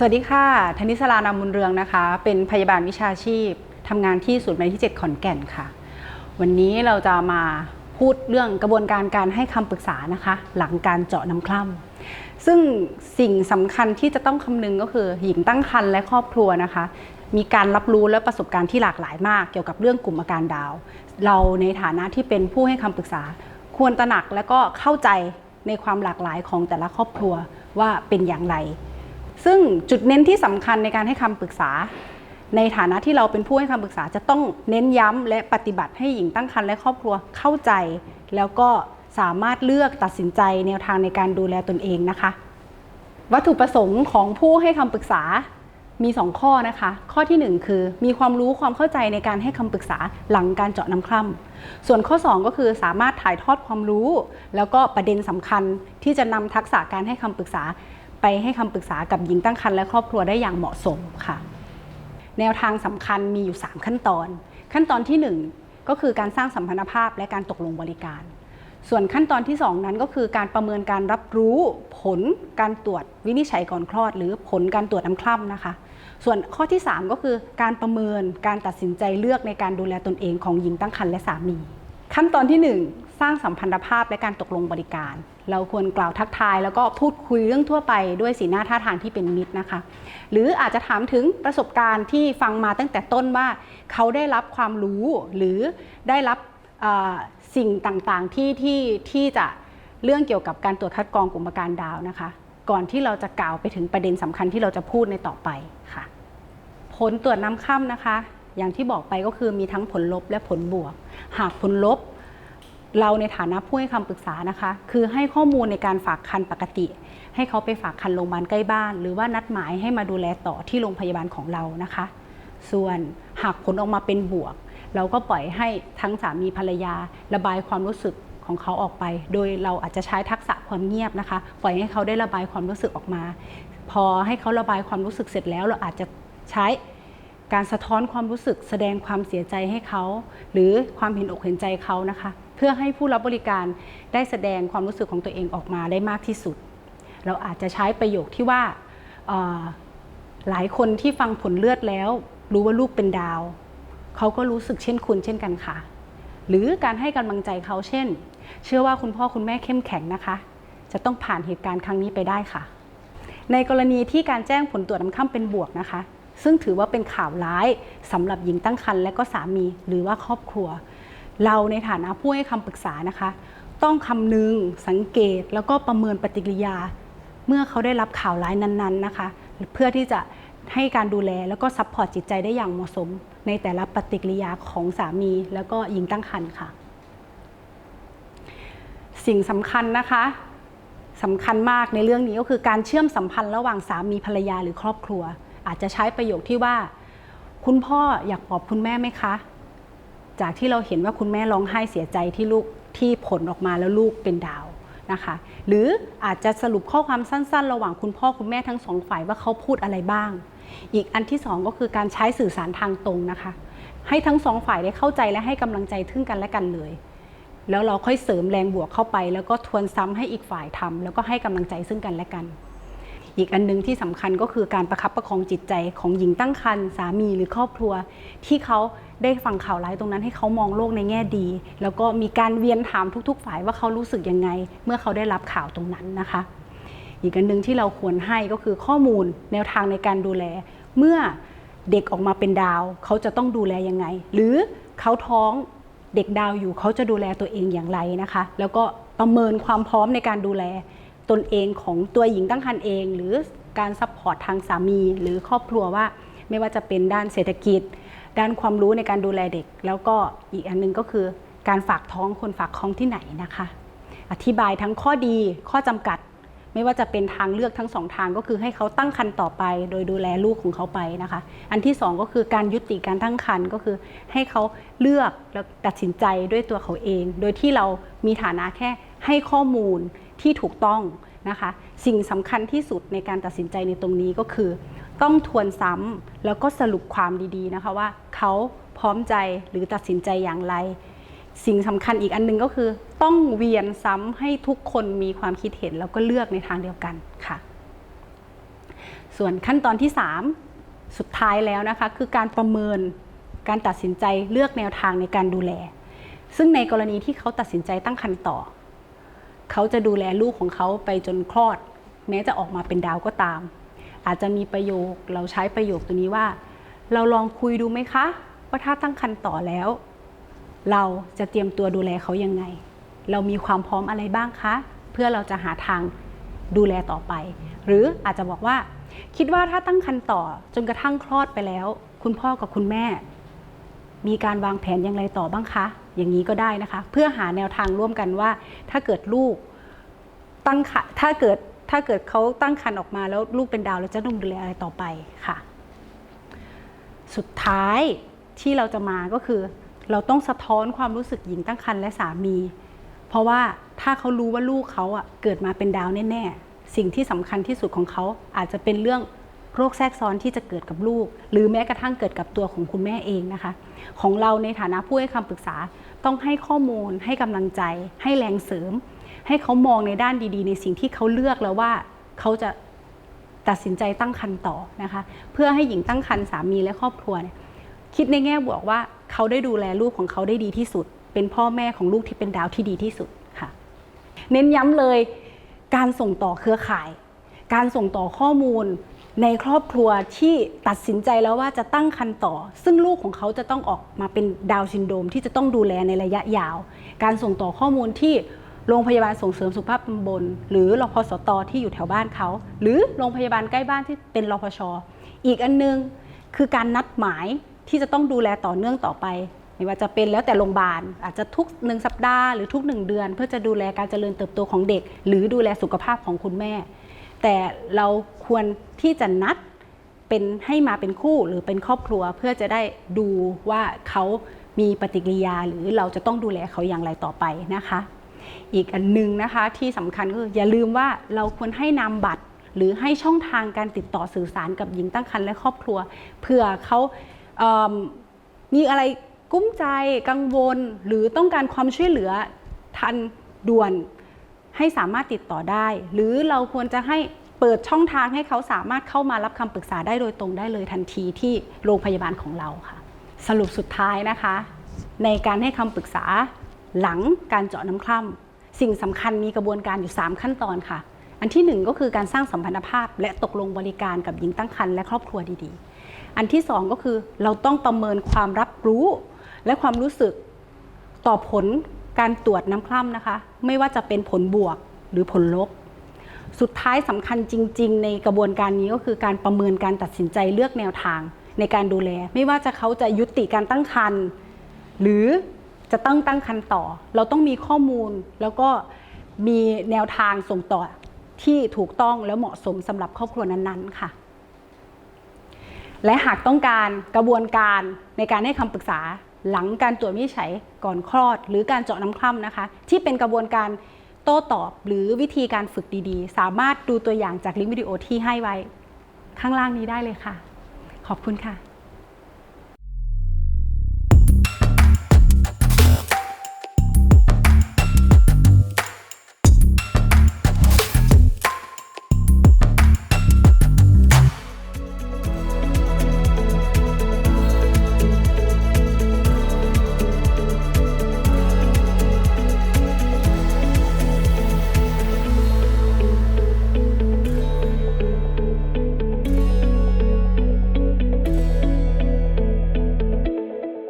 สวัสดีค่ะ ธนิสรานามุลเรืองนะคะ เป็นพยาบาลวิชาชีพทำงานที่ศูนย์วิทยที่ 7 ขอนแก่นค่ะ วันนี้เราจะมาพูดเรื่องกระบวนการการให้คำปรึกษานะคะ หลังการเจาะน้ำคร่ำซึ่งสิ่งสำคัญที่จะต้องคำนึงก็คือหญิงตั้งครรภ์และครอบครัวนะคะ มีการรับรู้และประสบการณ์ที่หลากหลายมาก เกี่ยวกับเรื่องกลุ่มอาการดาว เราในฐานะที่เป็นผู้ให้คำปรึกษา ควรตระหนักและก็เข้าใจในความหลากหลายของแต่ละครอบครัวว่าเป็นอย่างไร ซึ่งจุดเน้นที่สำคัญในการให้คำปรึกษา ในฐานะที่เราเป็นผู้ให้คำปรึกษาจะต้องเน้นย้ำและปฏิบัติให้หญิงตั้งครรภ์และครอบครัวเข้าใจ แล้วก็สามารถเลือกตัดสินใจแนวทางในการดูแลตนเองนะคะ วัตถุประสงค์ของผู้ให้คำปรึกษามี 2 ข้อนะคะ ข้อทีหนึ่1 คือมีความรู้ความเข้าใจในการให้คำปรึกษาหลังการเจาะน้ำคร่ำส่วนข้อ 2 ก็คือสามารถถ่ายทอดความรู้ แล้วก็ประเด็นสำคัญที่จะนำทักษะการให้คำปรึกษา ไปให้คำปรึกษากับหญิงตั้งครรภ์และครอบครัวได้อย่างเหมาะสมค่ะ แนวทางสำคัญมีอยู่ 3 ขั้นตอน ขั้นตอนที่ 1 ก็คือการสร้างสัมพันธภาพและการตกลงบริการ ส่วนขั้นตอนที่ 2 นั้นก็คือการประเมินการรับรู้ผลการตรวจวินิจฉัยก่อนคลอด หรือผลการตรวจน้ำคร่ำนะคะ ส่วนข้อที่ 3 ก็คือการประเมินการตัดสินใจเลือกในการดูแลตนเองของหญิงตั้งครรภ์และสามี ขั้นตอนที่ 1 สร้างสัมพันธภาพและการตกลงบริการ เราควรกล่าวทักทาย แล้วก็พูดคุยเรื่องทั่วไปด้วยสีหน้าท่าทางที่เป็นมิตรนะคะ หรืออาจจะถามถึงประสบการณ์ที่ฟังมาตั้งแต่ต้นว่า เขาได้รับความรู้หรือได้รับสิ่งต่างๆที่ที่ที่จะเรื่องเกี่ยวกับการตรวจคัดกรองกลุ่มอาการดาวนะคะ ก่อนที่เราจะกล่าวไปถึงประเด็นสำคัญที่เราจะพูดในต่อไปค่ะ ผลตรวจน้ำค่ำนะคะ อย่างที่บอกไปก็คือมีทั้งผลลบและผลบวก หากผลลบ เราในฐานะผู้ให้คำปรึกษานะคะ คือให้ข้อมูลในการฝากคันปกติ ให้เขาไปฝากคันโรงพยาบาลใกล้บ้าน หรือว่านัดหมายให้มาดูแลต่อที่โรงพยาบาลของเรานะคะ ส่วนหากผลออกมาเป็นบวก เราก็ปล่อยให้ทั้งสามีภรรยา ระบายความรู้สึกของเขาออกไป โดยเราอาจจะใช้ทักษะความเงียบนะคะ ปล่อยให้เขาได้ระบายความรู้สึกออกมา พอให้เขาระบายความรู้สึกเสร็จแล้ว เราอาจจะใช้การสะท้อนความรู้สึกแสดงความเสียใจให้เขา หรือความเห็นอกเห็นใจเขานะคะ เพื่อให้ผู้รับบริการได้แสดงความรู้สึกของตัวเองออกมาได้มากที่สุด เราอาจจะใช้ประโยคที่ว่าหลายคนที่ฟังผลเลือดแล้ว รู้ว่าลูกเป็นดาว เขาก็รู้สึกเช่นคุณเช่นกันค่ะ หรือการให้กำลังใจเขาเช่น เชื่อว่าคุณพ่อคุณแม่เข้มแข็งนะคะ จะต้องผ่านเหตุการณ์ครั้งนี้ไปได้ค่ะ ในกรณีที่การแจ้งผลตรวจน้ำค่ำเป็นบวกนะคะ ซึ่งถือว่าเป็นข่าวร้ายสำหรับหญิงตั้งครรภ์และก็สามีหรือว่าครอบครัว เราในฐานะผู้ให้คำปรึกษานะคะ ต้องคำนึงสังเกตแล้วก็ประเมินปฏิกิริยา เมื่อเขาได้รับข่าวร้ายนั้นๆนะคะ เพื่อที่จะให้การดูแลแล้วก็ซัพพอร์ตจิตใจได้อย่างเหมาะสม ในแต่ละปฏิกิริยาของสามี แล้วก็หญิงตั้งครรภ์ค่ะ สิ่งสำคัญนะคะสำคัญมากในเรื่องนี้ก็คือการเชื่อมสัมพันธ์ระหว่างสามีภรรยาหรือครอบครัว อาจจะใช้ประโยคที่ว่า คุณพ่ออยากปอบคุณแม่ไหมคะ จากที่เราเห็นว่าคุณแม่ร้องไห้เสียใจที่ลูกที่ผลออกมาแล้วลูกเป็นดาวนะคะ หรืออาจจะสรุปข้อความสั้น ๆ ระหว่างคุณพ่อคุณแม่ทั้งสองฝ่ายว่าเขาพูดอะไรบ้าง อีกอันที่สองก็คือการใช้สื่อสารทางตรงนะคะ ให้ทั้งสองฝ่ายได้เข้าใจและให้กำลังใจทึ่งกันและกันเลย แล้วเราค่อยเสริมแรงบวกเข้าไป แล้วก็ทวนซ้ำให้อีกฝ่ายทำแล้วก็ให้กำลังใจซึ่งกันและกัน อีกอันนึงที่สำคัญก็คือการประคับประคองจิตใจของหญิงตั้งครรภ์สามีหรือครอบครัว ที่เขา ได้ฟังข่าวร้ายตรงนั้นให้เขามองโลกในแง่ดี แล้วก็มีการเวียนถามทุก ๆ ฝ่ายว่าเขารู้สึกยังไง เมื่อเขาได้รับข่าวตรงนั้นนะคะ อีกอันนึงที่เราควรให้ก็คือข้อมูลแนวทางในการดูแล เมื่อเด็กออกมาเป็นดาว เขาจะต้องดูแลยังไง หรือเขาท้องเด็กดาวอยู่เขาจะดูแลตัวเองอย่างไรนะคะ แล้วก็ประเมินความพร้อมในการดูแลตนเองของตัวหญิงตั้งครรภ์เอง หรือการซัพพอร์ตทางสามี หรือครอบครัวว่า ไม่ว่าจะเป็นด้านเศรษฐกิจ ด้านความรู้ในการดูแลเด็ก แล้วก็อีกอันนึงก็คือการฝากท้องคนฝากท้องที่ไหนนะคะ อธิบายทั้งข้อดีข้อจำกัด ไม่ว่าจะเป็นทางเลือกทั้งสองทางก็คือให้เขาตั้งครรภ์ต่อไป โดยดูแลลูกของเขาไปนะคะ อันที่สองก็คือการยุติการตั้งครรภ์ก็คือให้เขาเลือกแล้วตัดสินใจด้วยตัวเขาเอง โดยที่เรามีฐานะแค่ให้ข้อมูลที่ถูกต้องนะคะ สิ่งสำคัญที่สุดในการตัดสินใจในตรงนี้ก็คือ ต้องทวนซ้ำแล้วก็สรุปความดีๆนะคะว่าเขาพร้อมใจหรือตัดสินใจอย่างไร สิ่งสำคัญอีกอันหนึงก็คือ ต้องเวียนซ้ำให้ทุกคนมีความคิดเห็นแล้วก็เลือกในทางเดียวกันค่ะ ส่วนขั้นตอนที่ 3 สุดท้ายแล้วนะคะ คือการประเมินการตัดสินใจเลือกแนวทางในการดูแล ซึ่งในกรณีที่เขาตัดสินใจตั้งครรภ์ต่อ เขาจะดูแลลูกของเขาไปจนคลอด แม้จะออกมาเป็นดาวก็ตาม อาจจะมีประโยคเราใช้ประโยคตัวนี้ว่า เราลองคุยดูไหมคะว่าถ้าตั้งครรภ์ต่อแล้ว เราจะเตรียมตัวดูแลเขายังไง เรามีความพร้อมอะไรบ้างคะ เพื่อเราจะหาทางดูแลต่อไป หรืออาจจะบอกว่า คิดว่าถ้าตั้งครรภ์ต่อจนกระทั่งคลอดไปแล้ว คุณพ่อกับคุณแม่ มีการวางแผนอย่างไรต่อบ้างคะ อย่างนี้ก็ได้นะคะ เพื่อหาแนวทางร่วมกันว่า ถ้าเกิดลูกตั้งครรภ์ถ้าเกิด ถ้าเกิดเขาตั้งครรภ์ออกมาแล้วลูกเป็นดาวแล้วจะต้องดูแลอะไรต่อไปค่ะ สุดท้ายที่เราจะมาก็คือ เราต้องสะท้อนความรู้สึกหญิงตั้งครรภ์และสามี เพราะว่าถ้าเขารู้ว่าลูกเขาอะเกิดมาเป็นดาวแน่ๆ สิ่งที่สำคัญที่สุดของเขาอาจจะเป็นเรื่องโรคแทรกซ้อนที่จะเกิดกับลูก หรือแม้กระทั่งเกิดกับตัวของคุณแม่เองนะคะ ของเราในฐานะผู้ให้คำปรึกษาต้องให้ข้อมูลให้กำลังใจ ให้แรงเสริม ให้เขามองในด้านดีๆ ในสิ่งที่เขาเลือกแล้วว่าเขาจะตัดสินใจตั้งครรภ์ต่อนะคะ เพื่อให้หญิงตั้งครรภ์สามีและครอบครัวเนี่ยคิดในแง่บวกว่าเขาได้ดูแลลูกของเขาได้ดีที่สุด เป็นพ่อแม่ของลูกที่เป็นดาวที่ดีที่สุดค่ะ เน้นย้ำเลยการส่งต่อเครือข่าย การส่งต่อข้อมูลในครอบครัวที่ตัดสินใจแล้วว่าจะตั้งครรภ์ต่อ ซึ่งลูกของเขาจะต้องออกมาเป็นดาวซินโดมที่จะต้องดูแลในระยะยาว การส่งต่อข้อมูลที่ โรงพยาบาลส่งเสริมสุขภาพตำบล หรือรพสตที่อยู่แถวบ้านเขา หรือโรงพยาบาลใกล้บ้านที่เป็นรพชอีกอันนึงคือการนัดหมายที่จะต้องดูแลต่อเนื่องต่อไปไม่ว่าจะเป็นแล้วแต่โรงพยาบาลอาจจะทุกหนึ่งสัปดาห์หรือทุกหนึ่งเดือน เพื่อจะดูแลการเจริญเติบโตของเด็ก หรือดูแลสุขภาพของคุณแม่ แต่เราควรที่จะนัดเป็นให้มาเป็นคู่หรือเป็นครอบครัวเพื่อจะได้ดูว่าเขามีปฏิกิริยาหรือเราจะต้องดูแลเขาอย่างไรต่อไปนะคะ อีกอันหนึ่งนะคะที่สำคัญก็คืออย่าลืมว่าเราควรให้นามบัตร หรือให้ช่องทางการติดต่อสื่อสารกับหญิงตั้งครรภ์และครอบครัวเผื่อเขาเมีอะไรกุ้มใจกังวล หรือต้องการความช่วยเหลือทันด่วนให้สามารถติดต่อได้ หรือเราควรจะให้เปิดช่องทางให้เขาสามารถเข้ามารับคำปรึกษาได้โดยตรงได้เลยทันทีที่โรงพยาบาลของเราค่ะ สรุปสุดท้ายนะคะ ในการให้คำปรึกษา หลังการเจาะน้ำคร่ำสิ่งสำคัญมีกระบวนการอยู่ 3 ขั้นตอนค่ะ อันที่ 1 ก็คือการสร้างสัมพันธภาพ และตกลงบริการกับหญิงตั้งครรภ์และครอบครัวดีๆ อันที่ 2 ก็คือเราต้องประเมินความรับรู้ และความรู้สึกต่อผลการตรวจน้ำคร่ำนะคะ ไม่ว่าจะเป็นผลบวกหรือผลลบ สุดท้ายสำคัญจริง ๆ ในกระบวนการนี้ก็คือการประเมินการตัดสินใจเลือกแนวทางในการดูแล ไม่ว่าจะเขาจะยุติการตั้งครรภ์หรือ จะต้องตั้งครรภ์ต่อ เราต้องมีข้อมูลแล้วก็มีแนวทางส่งต่อที่ถูกต้องและเหมาะสมสำหรับครอบครัวนั้นๆ ค่ะ และหากต้องการกระบวนการในการให้คำปรึกษาหลังการตรวจวินิจฉัยก่อนคลอด หรือการเจาะน้ำคร่ำนะคะ ที่เป็นกระบวนการโต้ตอบหรือวิธีการฝึกดีๆ สามารถดูตัวอย่างจากลิงก์วิดีโอที่ให้ไว้ ข้างล่างนี้ได้เลยค่ะ ขอบคุณค่ะ